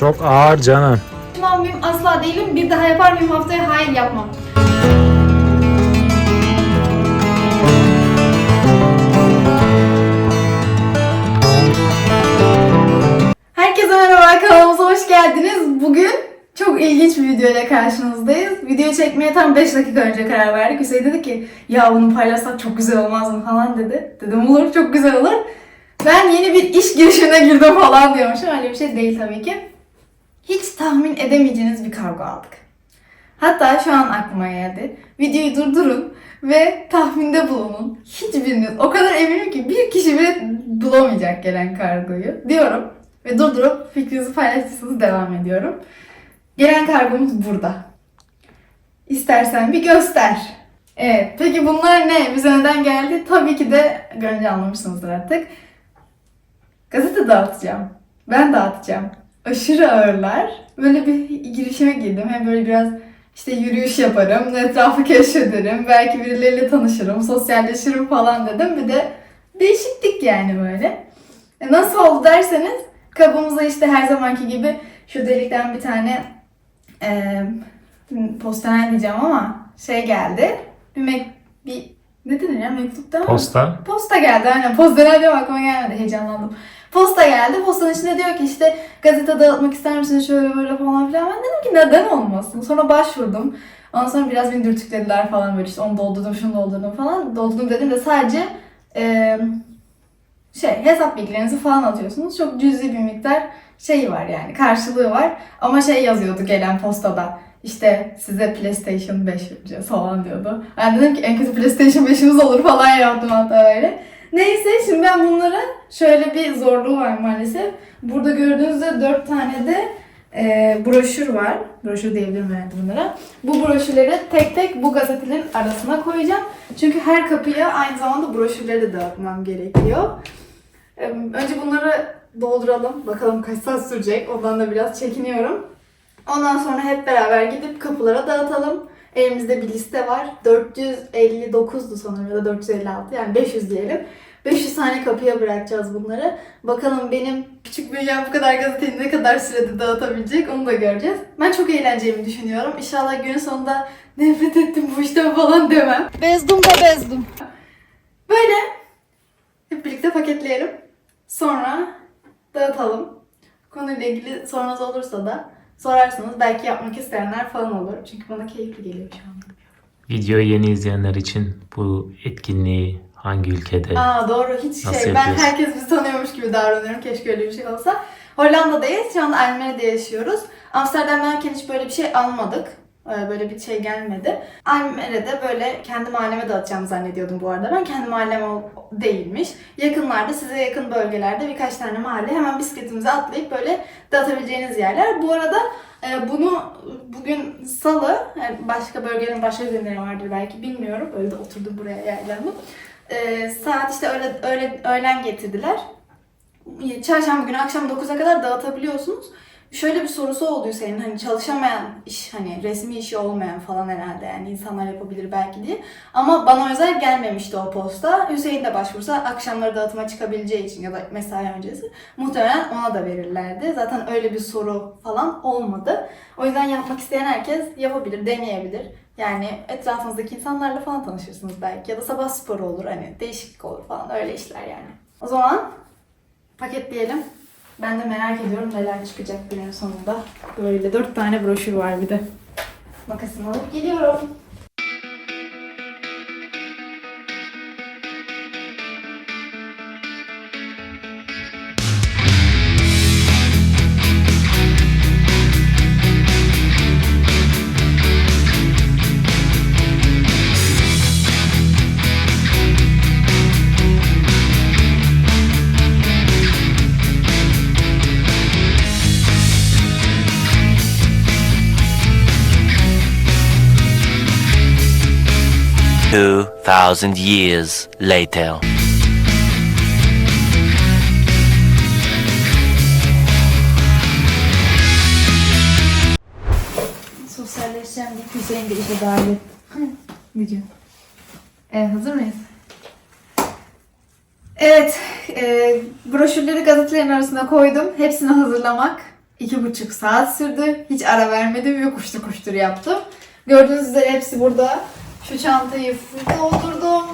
çok ağır canım. Pişman mıyım? Asla değilim. Bir daha yapar mıyım haftaya? Hayır yapmam. Herkese merhaba kanalımıza hoş geldiniz. Bugün çok ilginç bir video ile karşınızdayız. Video çekmeye tam 5 dakika önce karar verdik. Hüseyin dedi ki ya bunu paylaşsak çok güzel olmaz mı falan dedi. Dedim olur çok güzel olur. Ben yeni bir iş girişimine girdim falan diyormuşum. Öyle bir şey değil tabii ki. Hiç tahmin edemeyeceğiniz bir kargo aldık. Hatta şu an aklıma geldi. Videoyu durdurun ve tahminde bulunun. Hiçbiriniz o kadar eminim ki bir kişi bile bulamayacak gelen kargoyu diyorum. Ve durdurup fikrinizi paylaşırsanız devam ediyorum. Gelen kargomuz burada. İstersen bir göster. Evet. Peki bunlar ne? Bize neden geldi? Tabii ki de görünce anlamışsınızdır artık. Gazete dağıtacağım. Ben dağıtacağım. Aşırı ağırlar. Böyle bir girişime girdim. Hem böyle biraz işte yürüyüş yaparım, etrafı keşfederim, belki birileriyle tanışırım, sosyalleşirim falan dedim. Bir de değişiklik yani böyle. E nasıl oldu derseniz kabımıza işte her zamanki gibi şu delikten bir tane e, postanel diyeceğim ama şey geldi. Bir, mek- bir ne denir ya mektup değil mi? Posta. Posta geldi aynen. Posta diyorum aklıma gelmedi. Heyecanlandım. Posta geldi. Postanın içinde diyor ki işte gazete dağıtmak ister misiniz şöyle böyle falan filan. Ben dedim ki neden olmasın? Sonra başvurdum. Ondan sonra biraz beni dürtüklediler falan böyle işte onu doldurdum şunu doldurdum falan. Doldurdum dedim de sadece eee, şey hesap bilgilerinizi falan atıyorsunuz. Çok cüzi bir miktar şeyi var yani karşılığı var. Ama şey yazıyordu gelen postada. İşte size PlayStation 5 vereceğiz falan diyordu. Ben dedim ki en kötü PlayStation 5'imiz olur falan yaptım hatta öyle. Neyse şimdi ben bunlara şöyle bir zorluğu var maalesef. Burada gördüğünüzde 4 tane de e, broşür var. Broşür diyebilirim yani bunlara. Bu broşürleri tek tek bu gazetelerin arasına koyacağım. Çünkü her kapıya aynı zamanda broşürleri de dağıtmam gerekiyor. E, Önce bunları dolduralım. Bakalım kaç saat sürecek. Ondan da biraz çekiniyorum. Ondan sonra hep beraber gidip kapılara dağıtalım. Elimizde bir liste var. 459'du sanırım ya da 456 yani 500 diyelim. 500 tane kapıya bırakacağız bunları. Bakalım benim küçük bünyem bu kadar gazeteyi ne kadar sürede dağıtabilecek onu da göreceğiz. Ben çok eğleneceğimi düşünüyorum. İnşallah günün sonunda nefret ettim bu işten falan demem. Bezdim da bezdim. Böyle hep birlikte paketleyelim. Sonra dağıtalım. Konuyla ilgili sorunuz olursa da sorarsınız. Belki yapmak isteyenler falan olur. Çünkü bana keyifli geliyor şu an. Videoyu yeni izleyenler için bu etkinliği hangi ülkede? Aa doğru hiç Nasıl şey. Ben yapıyorsun? herkes bizi tanıyormuş gibi davranıyorum. Keşke öyle bir şey olsa. Hollanda'dayız. Şu anda Almanya'da yaşıyoruz. Amsterdam'dayken hiç böyle bir şey almadık. Ee, Böyle bir şey gelmedi. Almanya'da böyle kendi mahalleme dağıtacağımı zannediyordum bu arada. Ben kendi mahallem değilmiş. Yakınlarda, size yakın bölgelerde birkaç tane mahalle hemen bisikletimize atlayıp böyle dağıtabileceğiniz yerler. Bu arada e, bunu bugün salı, yani başka bölgenin başka günleri vardır belki bilmiyorum. Böyle de oturdum buraya yaylandım. Ee, saat işte öyle, öyle öğlen getirdiler. Çarşamba günü akşam 9'a kadar dağıtabiliyorsunuz. Şöyle bir sorusu oldu senin hani çalışamayan iş hani resmi işi olmayan falan herhalde yani insanlar yapabilir belki diye. Ama bana özel gelmemişti o posta. Hüseyin de başvursa akşamları dağıtıma çıkabileceği için ya da mesai öncesi muhtemelen ona da verirlerdi. Zaten öyle bir soru falan olmadı. O yüzden yapmak isteyen herkes yapabilir, deneyebilir. Yani etrafınızdaki insanlarla falan tanışırsınız belki ya da sabah sporu olur hani değişiklik olur falan öyle işler yani. O zaman paketleyelim. Ben de merak ediyorum neler çıkacak günün sonunda. Böyle dört tane broşür var bir de. Makasımı alıp geliyorum. Two thousand years later. Sosyalleşeceğim deyip Hüseyin de işe dahil et. Video. Evet, hazır mıyız? Evet, e, broşürleri gazetelerin arasına koydum. Hepsini hazırlamak iki buçuk saat sürdü. Hiç ara vermedim ve koştur koştur yaptım. Gördüğünüz üzere hepsi burada. Şu çantayı full doldurdum.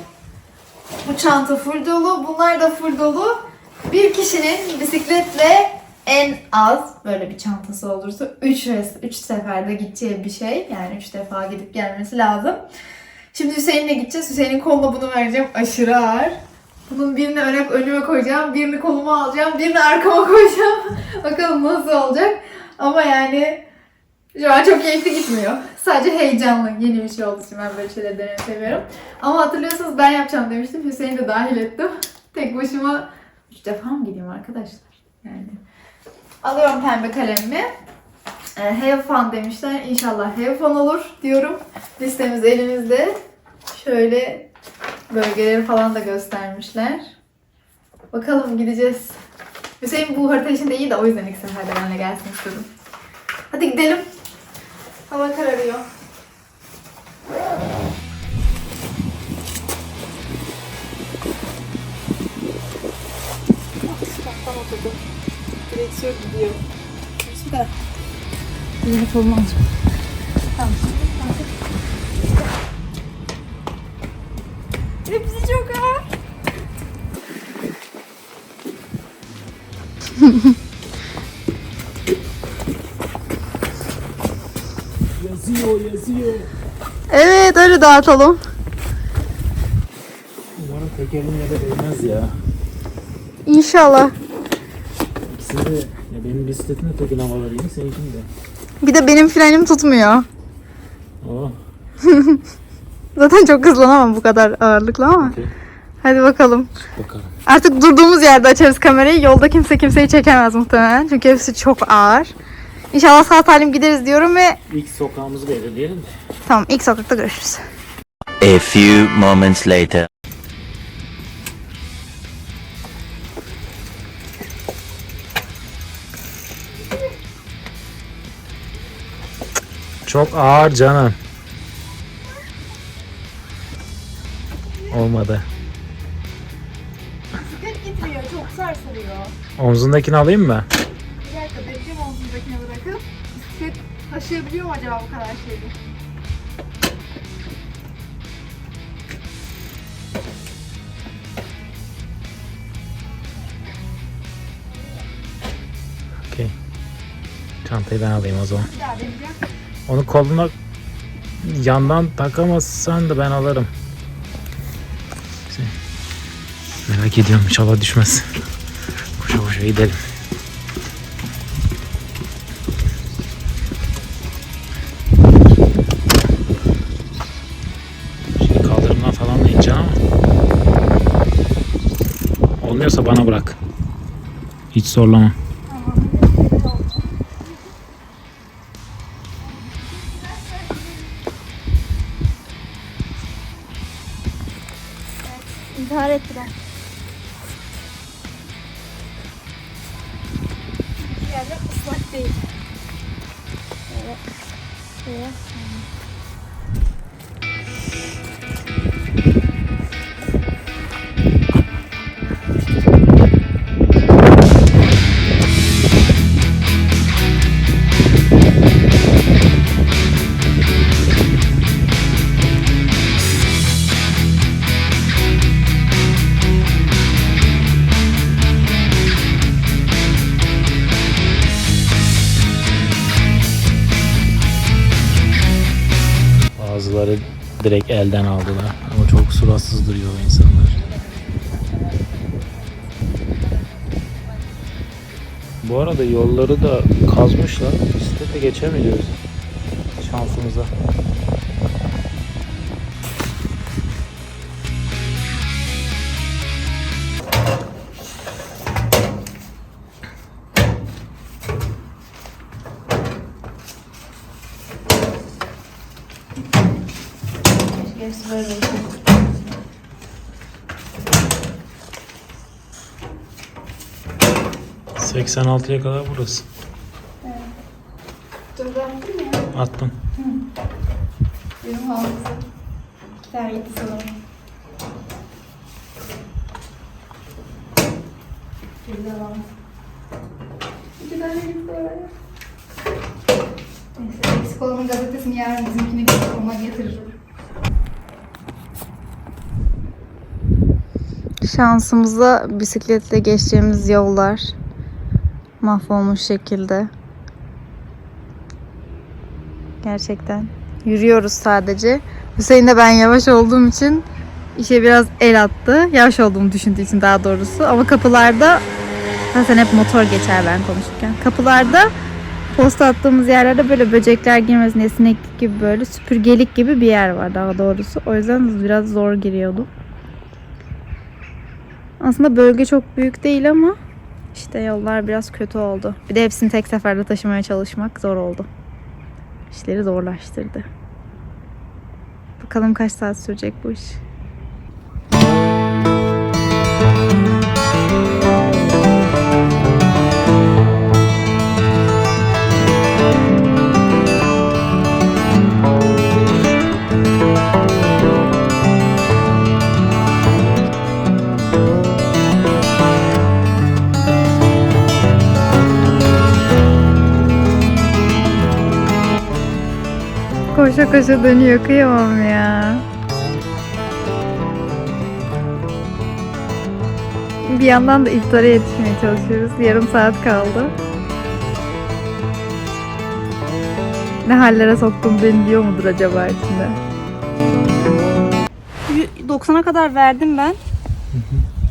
Bu çanta full dolu. Bunlar da full dolu. Bir kişinin bisikletle en az böyle bir çantası olursa 3 üç seferde gideceği bir şey. Yani 3 defa gidip gelmesi lazım. Şimdi Hüseyin'le gideceğiz. Hüseyin'in koluna bunu vereceğim. Aşırı ağır. Bunun birini öne, önüme koyacağım. Birini koluma alacağım. Birini arkama koyacağım. Bakalım nasıl olacak. Ama yani şu an çok keyifli gitmiyor. Sadece heyecanlı. Yeni bir şey olduğu için ben böyle şeyleri denemeyi seviyorum. Ama hatırlıyorsanız ben yapacağım demiştim. Hüseyin'i de dahil ettim. Tek başıma 3 defa mı gideyim arkadaşlar? Yani. Alıyorum pembe kalemimi. Have fun demişler. İnşallah have fun olur diyorum. Listemiz elimizde. Şöyle bölgeleri falan da göstermişler. Bakalım gideceğiz. Hüseyin bu harita işinde iyi de o yüzden ilk seferde benimle gelsin istedim. Hadi gidelim. Hava kararıyor. Tam oturdum. Direksiyon gidiyor. Süper. Yeni kolumu alacağım. Tamam. Hepsi çok ağır. Yazıyor yazıyor. Evet öyle dağıtalım. Umarım tekerin yere değmez ya. İnşallah. İkisi de ya benim bisikletin de tekin havaları iyi seninkin de. Bir de benim frenim tutmuyor. Oh. Zaten çok hızlanamam bu kadar ağırlıkla ama. Okey. Hadi bakalım. Bakalım. Artık durduğumuz yerde açarız kamerayı. Yolda kimse kimseyi çekemez muhtemelen. Çünkü hepsi çok ağır. İnşallah sağ salim gideriz diyorum ve İlk sokağımızı belirleyelim de. tamam ilk sokakta görüşürüz. A few moments later. Çok ağır canım. Olmadı. Omzundakini alayım mı? Taşıyabiliyor mu acaba bu kadar şeyi? Okey. Çantayı ben alayım o zaman. Bir daha deneyeceğim. Onu koluna yandan takamazsan da ben alırım. Merak ediyorum inşallah düşmez. Koşa koşa gidelim. Bana bırak. Hiç zorlama. Direkt elden aldılar. Ama çok suratsız duruyor insanlar. Bu arada yolları da kazmışlar. Bisiklete geçemiyoruz. Şansımıza. Böyle. Evet. 86'ya kadar burası. Dur ben gideyim ya. Attım. Benim hafızam. İki tane gitti. Bir de var. İki tane gitti. Neyse eksik olanın gazetesini yarın bizimkini getirip ona getiririm. Şansımıza bisikletle geçeceğimiz yollar mahvolmuş şekilde. Gerçekten. Yürüyoruz sadece. Hüseyin de ben yavaş olduğum için işe biraz el attı. Yavaş olduğumu düşündüğü için daha doğrusu. Ama kapılarda zaten hep motor geçer ben konuşurken. Kapılarda posta attığımız yerlerde böyle böcekler girmesin diye sineklik gibi böyle süpürgelik gibi bir yer var daha doğrusu. O yüzden biraz zor giriyordu. Aslında bölge çok büyük değil ama işte yollar biraz kötü oldu. Bir de hepsini tek seferde taşımaya çalışmak zor oldu. İşleri zorlaştırdı. Bakalım kaç saat sürecek bu iş. Koşa koşa dönüyor kıyamam ya. Bir yandan da iftara yetişmeye çalışıyoruz. Yarım saat kaldı. Ne hallere soktun beni diyor mudur acaba içinde? 90'a kadar verdim ben.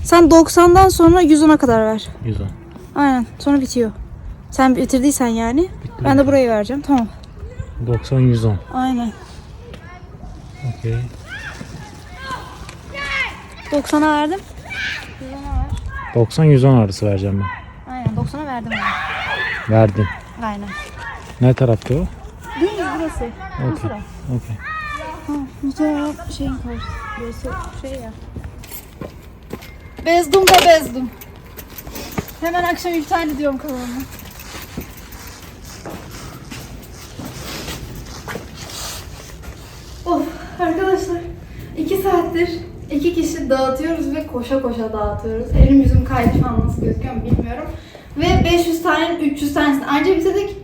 Sen 90'dan sonra 110'a kadar ver. 110. Aynen. Sonra bitiyor. Sen bitirdiysen yani. Ben de burayı vereceğim. Tamam. 90 110. Aynen. Okey. 90'a verdim. 90 110 arası vereceğim ben. Aynen 90'a verdim ben. Verdim. Aynen. Ne tarafta o? Değil burası. Okey. Okey. Fotoğraf şeyin koy. Burası şey ya. Bezdum da bezdum. Hemen akşam iptal ediyorum kanalımı. Arkadaşlar. iki saattir iki kişi dağıtıyoruz ve koşa koşa dağıtıyoruz. Elim yüzüm kaydı şu an nasıl gözüküyor bilmiyorum. Ve 500 tane 300 tanesini anca bitirdik.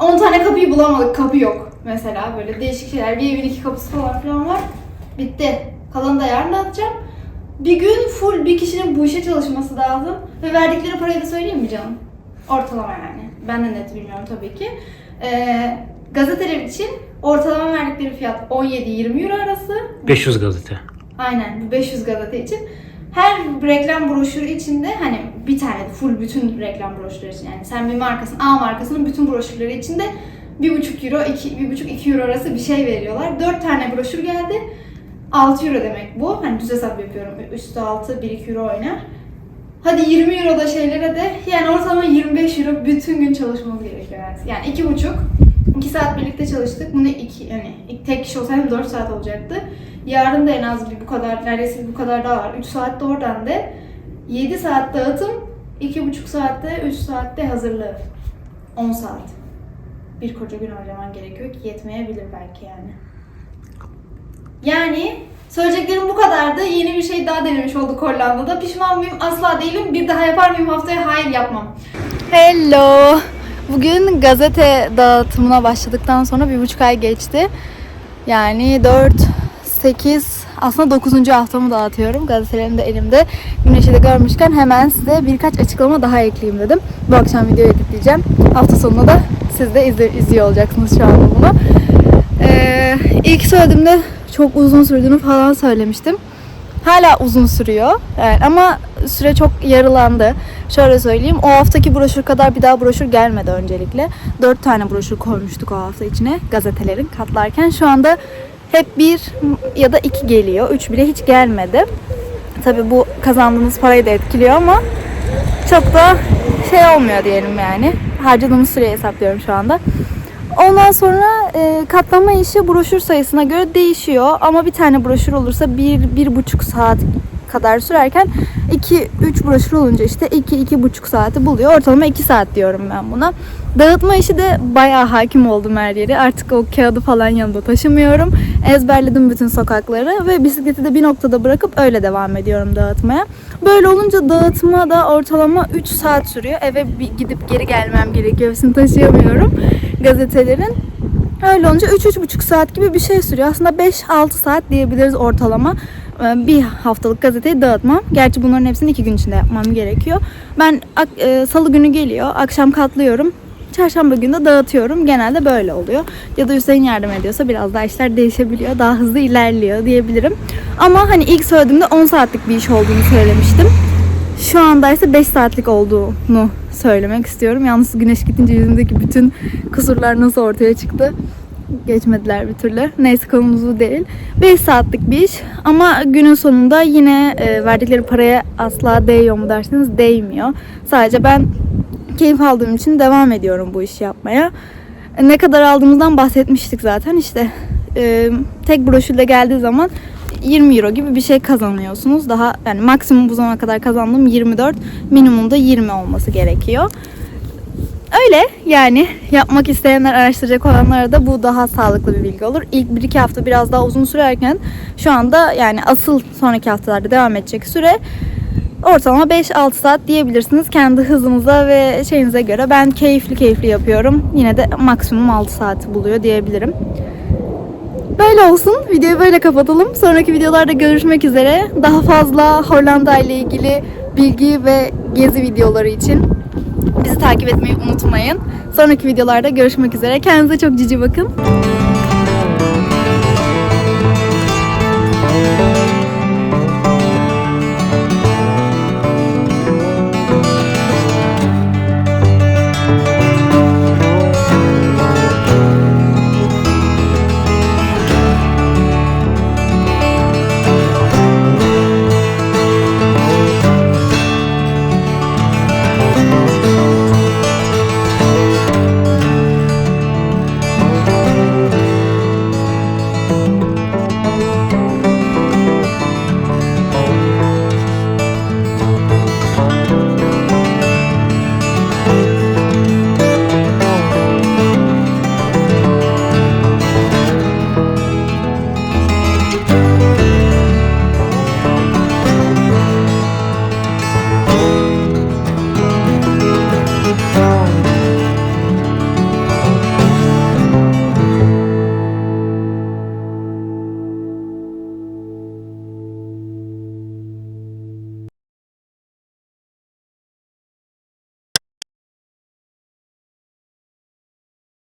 10 tane kapıyı bulamadık. Kapı yok mesela. Böyle değişik şeyler. Bir evin iki kapısı falan filan var. Bitti. Kalanı da yarın dağıtacağım. Bir gün full bir kişinin bu işe çalışması lazım. Ve verdikleri parayı da söyleyeyim mi canım? Ortalama yani. Ben de net bilmiyorum tabii ki. Ee, gazeteler için ortalama verdikleri fiyat 17-20 euro arası. 500 gazete. Aynen bu 500 gazete için. Her reklam broşürü içinde hani bir tane full bütün reklam broşürleri için yani sen bir markasın A markasının bütün broşürleri içinde 1,5 euro 2 1,5 2 euro arası bir şey veriyorlar. 4 tane broşür geldi. 6 euro demek bu. Hani düz hesap yapıyorum. Üstü 6 1 2 euro oynar. Hadi 20 euro da şeylere de yani ortalama 25 euro bütün gün çalışmamız gerekiyor yani. Yani iki buçuk 2 saat birlikte çalıştık. Bunu iki yani tek kişi olsaydım 4 saat olacaktı. Yarın da en az bir bu kadar neredeyse bu kadar daha var. 3 saat oradan de 7 saat dağıtım, 2,5 saatte 3 saatte hazırlığı. 10 saat. Bir koca gün harcaman gerekiyor ki yetmeyebilir belki yani. Yani söyleyeceklerim bu kadardı. Yeni bir şey daha denemiş olduk Hollanda'da. Pişman mıyım? Asla değilim. Bir daha yapar mıyım haftaya? Hayır yapmam. Hello. Bugün gazete dağıtımına başladıktan sonra bir buçuk ay geçti. Yani 4, 8, aslında 9. haftamı dağıtıyorum. Gazetelerim de elimde. Güneşi de görmüşken hemen size birkaç açıklama daha ekleyeyim dedim. Bu akşam video editleyeceğim. Hafta sonunda da siz de izle- izliyor olacaksınız şu anda bunu. Ee, ilk söylediğimde çok uzun sürdüğünü falan söylemiştim. Hala uzun sürüyor. Yani ama süre çok yarılandı. Şöyle söyleyeyim. O haftaki broşür kadar bir daha broşür gelmedi öncelikle. Dört tane broşür koymuştuk o hafta içine gazetelerin katlarken. Şu anda hep bir ya da iki geliyor. Üç bile hiç gelmedi. Tabi bu kazandığınız parayı da etkiliyor ama çok da şey olmuyor diyelim yani. Harcadığımız süreyi hesaplıyorum şu anda. Ondan sonra e, katlama işi broşür sayısına göre değişiyor. Ama bir tane broşür olursa bir, bir buçuk saat kadar sürerken 2-3 broşür olunca işte 2-2,5 saati buluyor. Ortalama 2 saat diyorum ben buna. Dağıtma işi de bayağı hakim oldum her yeri. Artık o kağıdı falan yanımda taşımıyorum. Ezberledim bütün sokakları ve bisikleti de bir noktada bırakıp öyle devam ediyorum dağıtmaya. Böyle olunca dağıtma da ortalama 3 saat sürüyor. Eve bir gidip geri gelmem gerekiyor. Hepsini taşıyamıyorum gazetelerin. Öyle olunca 3-3,5 saat gibi bir şey sürüyor. Aslında 5-6 saat diyebiliriz ortalama Ee, bir haftalık gazeteyi dağıtmam. Gerçi bunların hepsini iki gün içinde yapmam gerekiyor. Ben e, salı günü geliyor, akşam katlıyorum. Çarşamba günü de dağıtıyorum. Genelde böyle oluyor. Ya da Hüseyin yardım ediyorsa biraz daha işler değişebiliyor. Daha hızlı ilerliyor diyebilirim. Ama hani ilk söylediğimde 10 saatlik bir iş olduğunu söylemiştim. Şu anda ise 5 saatlik olduğunu söylemek istiyorum. Yalnız güneş gidince yüzümdeki bütün kusurlar nasıl ortaya çıktı geçmediler bir türlü. Neyse konumuz bu değil. 5 saatlik bir iş ama günün sonunda yine e, verdikleri paraya asla değiyor mu derseniz değmiyor. Sadece ben keyif aldığım için devam ediyorum bu işi yapmaya. E, Ne kadar aldığımızdan bahsetmiştik zaten işte e, tek broşürle geldiği zaman 20 euro gibi bir şey kazanıyorsunuz. Daha yani maksimum bu zamana kadar kazandığım 24, minimumda 20 olması gerekiyor. Öyle yani yapmak isteyenler, araştıracak olanlara da bu daha sağlıklı bir bilgi olur. İlk 1-2 hafta biraz daha uzun sürerken şu anda yani asıl sonraki haftalarda devam edecek süre ortalama 5-6 saat diyebilirsiniz kendi hızınıza ve şeyinize göre. Ben keyifli keyifli yapıyorum. Yine de maksimum 6 saati buluyor diyebilirim. Böyle olsun. Videoyu böyle kapatalım. Sonraki videolarda görüşmek üzere. Daha fazla Hollanda ile ilgili bilgi ve gezi videoları için bizi takip etmeyi unutmayın. Sonraki videolarda görüşmek üzere. Kendinize çok cici bakın.